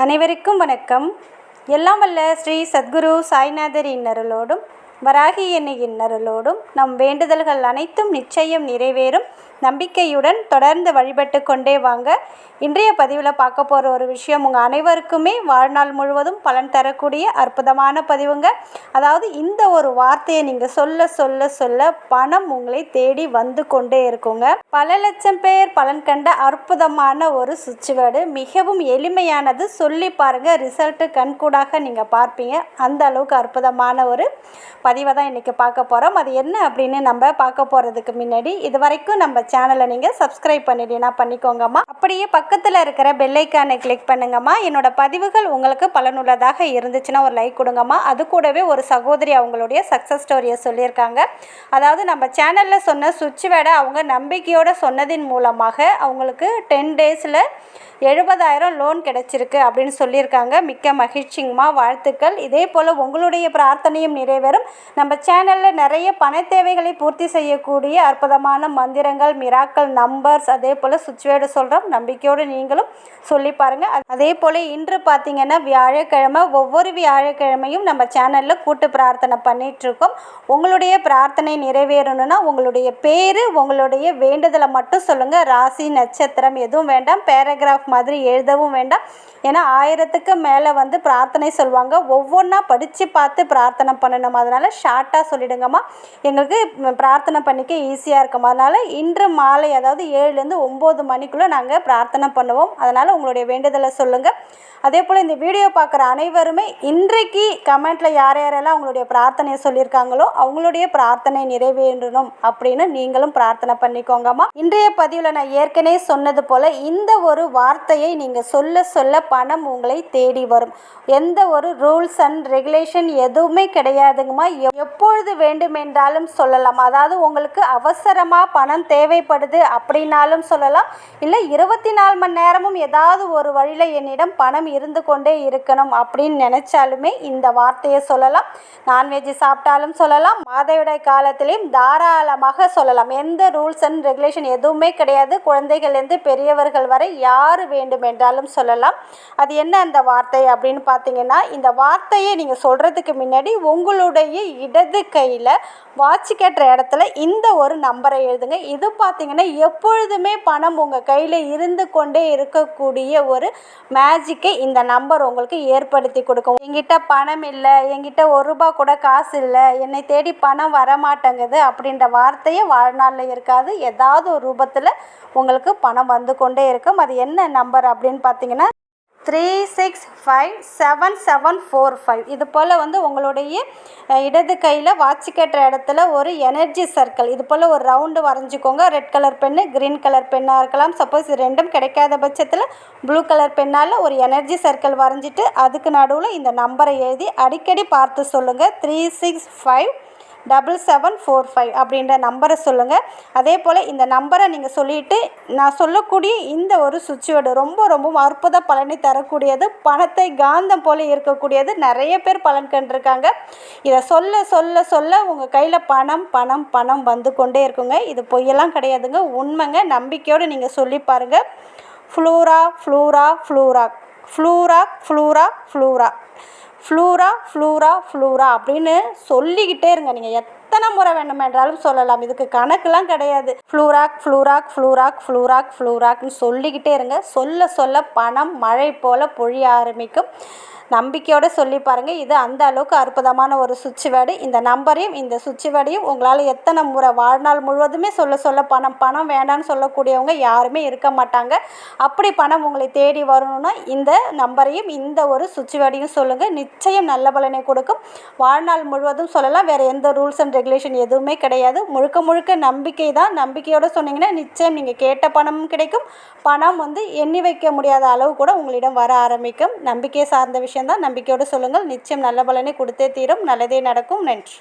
அனைவருக்கும் வணக்கம். எல்லாம் வல்ல ஸ்ரீ சத்குரு சாய்நாதர் இன்னருளோடும் வராகி என்னை இன்னருளோடும் நம் வேண்டுதல்கள் அனைத்தும் நிச்சயம் நிறைவேறும். நம்பிக்கையுடன் தொடர்ந்து வழிபட்டு கொண்டே வாங்க. இன்றைய பதிவில் பார்க்க போகிற ஒரு விஷயம் உங்கள் அனைவருக்குமே வாழ்நாள் முழுவதும் பலன் தரக்கூடிய அற்புதமான பதிவுங்க. அதாவது இந்த ஒரு வார்த்தையை நீங்கள் சொல்ல சொல்ல சொல்ல பணம் உங்களை தேடி வந்து கொண்டே இருக்குங்க. பல லட்சம் பேர் பலன் கண்ட அற்புதமான ஒரு சுவிட்ச்வேர்டு மிகவும் எளிமையானது. சொல்லி பாருங்கள் ரிசல்ட்டு கண்கூடாக நீங்கள் பார்ப்பீங்க. அந்த அளவுக்கு அற்புதமான ஒரு பதிவை தான் இன்றைக்கி பார்க்க போகிறோம் அது என்ன அப்படின்னு நம்ம பார்க்க போகிறதுக்கு முன்னாடி இது வரைக்கும் நம்ம சேனலை நீங்கள் சப்ஸ்கிரைப் பண்ணிட்டீங்கன்னா பண்ணிக்கோங்கம்மா. அப்படியே பக்கத்தில் இருக்கிற பெல்லைக்கானை கிளிக் பண்ணுங்கம்மா. என்னோட பதிவுகள் உங்களுக்கு பலனுள்ளதாக இருந்துச்சுன்னா ஒரு லைக் கொடுங்கம்மா. அது கூடவே ஒரு சகோதரி அவங்களுடைய சக்ஸஸ் ஸ்டோரியை சொல்லியிருக்காங்க. அதாவது நம்ம சேனலில் சொன்ன சுவிட்ச் வேடை அவங்க நம்பிக்கையோடு சொன்னதின் மூலமாக அவங்களுக்கு டென் டேஸில் எழுபதாயிரம் லோன் கிடைச்சிருக்கு அப்படின்னு சொல்லியிருக்காங்க. மிக்க மகிழ்ச்சிங்கம்மா. வாழ்த்துக்கள். இதே போல் உங்களுடைய பிரார்த்தனையும் நிறைவேறும். நம்ம சேனலில் நிறைய பண தேவைகளை பூர்த்தி செய்யக்கூடிய அற்புதமான மந்திரங்கள் மிராக்கள் நம்பர்ஸ் அதே போல் சுச்சுவேடு சொல்கிறோம் நம்பிக்கையோடு நீங்களும் சொல்லி பாருங்கள் அதே போல் இன்று பார்த்தீங்கன்னா வியாழக்கிழமை ஒவ்வொரு வியாழக்கிழமையும் நம்ம சேனலில் கூட்டு பிரார்த்தனை பண்ணிகிட்ருக்கோம் உங்களுடைய பிரார்த்தனை நிறைவேறணும்னா உங்களுடைய பேர் உங்களுடைய வேண்டுதலை மட்டும் சொல்லுங்கள் ராசி நட்சத்திரம் எதுவும் வேண்டாம். பேராகிராஃப் மாதிரி எழுதவும் வேண்டாம். ஏன்னா ஆயிரத்துக்கு மேலே வந்து பிரார்த்தனை சொல்லுவாங்க. ஒவ்வொன்றா படித்து பார்த்து பிரார்த்தனை பண்ணணும். அதனால் ஷார்ட்டாக சொல்லிடுங்கம்மா. எங்களுக்கு பிரார்த்தனை பண்ணிக்க ஈஸியாக இருக்கும் அதனால் இன்று மாலை அதாவது ஏழுலேருந்து ஒம்பது மணிக்குள்ளே நாங்கள் பிரார்த்தனை பண்ணுவோம். அதனால் உங்களுடைய வேண்டுதலை சொல்லுங்கள் அதே போல் இந்த வீடியோ பார்க்குற அனைவருமே இன்றைக்கு கமெண்ட்டில் யார் யாரெல்லாம் அவங்களுடைய பிரார்த்தனையை சொல்லியிருக்காங்களோ அவங்களுடைய பிரார்த்தனை நிறைவேறணும் அப்படின்னு நீங்களும் பிரார்த்தனை பண்ணிக்கோங்கம்மா. இன்றைய பதிவில் நான் ஏற்கனவே சொன்னது போல் இந்த ஒரு வார்த்தை வார்த்தையை நீங்கள் சொல்ல சொல்ல பணம் உங்களை தேடி வரும். எந்த ஒரு ரூல்ஸ் அண்ட் ரெகுலேஷன் எதுவுமே கிடையாதுங்கம்மா. எப்பொழுது வேண்டுமென்றாலும் சொல்லலாம். அதாவது உங்களுக்கு அவசரமாக பணம் தேவைப்படுது அப்படின்னாலும் சொல்லலாம். இல்லை இருபத்தி நாலு மணி நேரமும் ஏதாவது ஒரு வழியில் என்னிடம் பணம் இருந்து கொண்டே இருக்கணும் அப்படின்னு நினச்சாலுமே இந்த வார்த்தையை சொல்லலாம். நான்வெஜ் சாப்பிட்டாலும் சொல்லலாம். மாதவிடாய் காலத்திலையும் தாராளமாக சொல்லலாம். எந்த ரூல்ஸ் அண்ட் ரெகுலேஷன் எதுவுமே கிடையாது. குழந்தைகள்லேருந்து பெரியவர்கள் வரை யார் வேண்டுமென்றாலும் சொல்லலாம். அது என்ன அந்த வார்த்தை அப்படின்னு பார்த்தீங்கன்னா இந்த வார்த்தையை நீங்கள் சொல்கிறதுக்கு முன்னாடி உங்களுடைய இடது கையில் வாட்ச் கட்டுற இடத்துல இந்த ஒரு நம்பரை எழுதுங்க. இது பார்த்தீங்கன்னா எப்பொழுதுமே பணம் உங்கள் கையில் இருந்து கொண்டே இருக்கக்கூடிய ஒரு மேஜிக்கை இந்த நம்பர் உங்களுக்கு ஏற்படுத்தி கொடுக்கும். என்கிட்ட பணம் இல்லை என்கிட்ட ஒரு ரூபா கூட காசு இல்லை என்னை தேடி பணம் வரமாட்டேங்குது அப்படின்ற வார்த்தையே வாழ்நாளில் இருக்காது. ஏதாவது ஒரு ரூபத்தில் உங்களுக்கு பணம் வந்து கொண்டே இருக்கும். அது என்ன நம்பர் அப்படின்னு பார்த்தீங்கன்னா three six five seven seven four five இது போல் வந்து உங்களுடைய இடது கையில் வாட்ச் கட்டுற இடத்துல ஒரு எனர்ஜி சர்க்கிள் இது போல் ஒரு round வரைஞ்சிக்கோங்க. Red colour pen green colour பென்னாக இருக்கலாம். சப்போஸ் ரெண்டும் கிடைக்காத பட்சத்தில் ப்ளூ கலர் பென்னால் ஒரு எனர்ஜி சர்க்கிள் வரைஞ்சிட்டு அதுக்கு நடுவில் இந்த நம்பரை எழுதி அடிக்கடி பார்த்து சொல்லுங்கள் three six five double seven four five அப்படின்ற நம்பரை சொல்லுங்கள் அதே போல் இந்த நம்பரை நீங்கள் சொல்லிவிட்டு நான் சொல்லக்கூடிய இந்த ஒரு சுச்சுவேடு ரொம்ப ரொம்ப அற்புத பலனை தரக்கூடியது பணத்தை காந்தம் போல் இருக்கக்கூடியது நிறைய பேர் பலன் கண்டிருக்காங்க. இதை சொல்ல சொல்ல சொல்ல உங்கள் கையில் பணம் பணம் பணம் வந்து கொண்டே இருக்குங்க. இது பொய்யெல்லாம் கிடையாதுங்க. உண்மைங்க. நம்பிக்கையோடு நீங்கள் சொல்லி பாருங்கள் ஃப்ளூரா ஃப்ளூரா ஃப்ளூரா ஃப்ளூரா ஃப்ளூரா ஃப்ளூரா. ஃப்ளூரா ஃப்ளூரா ஃப்ளூரா அப்படின்னு சொல்லிக்கிட்டே இருங்க. நீங்கள் எத் எத்தனை முறை வேண்டுமென்றாலும் சொல்லலாம். இதுக்கு கணக்கெலாம் கிடையாது. ஃப்ளூராக் ஃப்ளூராக் ஃப்ளூராக் ஃப்ளூராக் ஃப்ளூராக்னு சொல்லிக்கிட்டே இருங்க. சொல்ல சொல்ல பணம் மழை போல் பொழிய ஆரம்பிக்கும். நம்பிக்கையோடு சொல்லி பாருங்கள் இது அந்த அளவுக்கு அற்புதமான ஒரு சுவிட்ச் வேர்டு. இந்த நம்பரையும் இந்த சுவிட்ச் வேர்டையும் உங்களால் எத்தனை முறை வாழ்நாள் முழுவதுமே சொல்ல சொல்ல பணம் பணம் வேண்டாம்னு சொல்லக்கூடியவங்க யாருமே இருக்க மாட்டாங்க. அப்படி பணம் உங்களை தேடி வரணும்னா இந்த நம்பரையும் இந்த ஒரு சுவிட்ச் வேர்டையும் சொல்லுங்கள் நிச்சயம் நல்ல பலனை கொடுக்கும். வாழ்நாள் முழுவதும் சொல்லலாம். வேறு எந்த ரூல்ஸ் அண்ட் ரெகுலேஷன் எதுவுமே கிடையாது. முழுக்க முழுக்க நம்பிக்கை தான். நம்பிக்கையோடு சொன்னீங்கன்னா நிச்சயம் நீங்கள் கேட்ட பணமும் கிடைக்கும். பணம் வந்து எண்ணி வைக்க முடியாத அளவு கூட உங்களிடம் வர ஆரம்பிக்கும். நம்பிக்கை சார்ந்த விஷயம்தான். விஷயந்தான் நம்பிக்கையோடு சொல்லுங்கள். நிச்சயம் நல்ல பலனை கொடுத்தே தீரும். நல்லதே நடக்கும். நன்றி.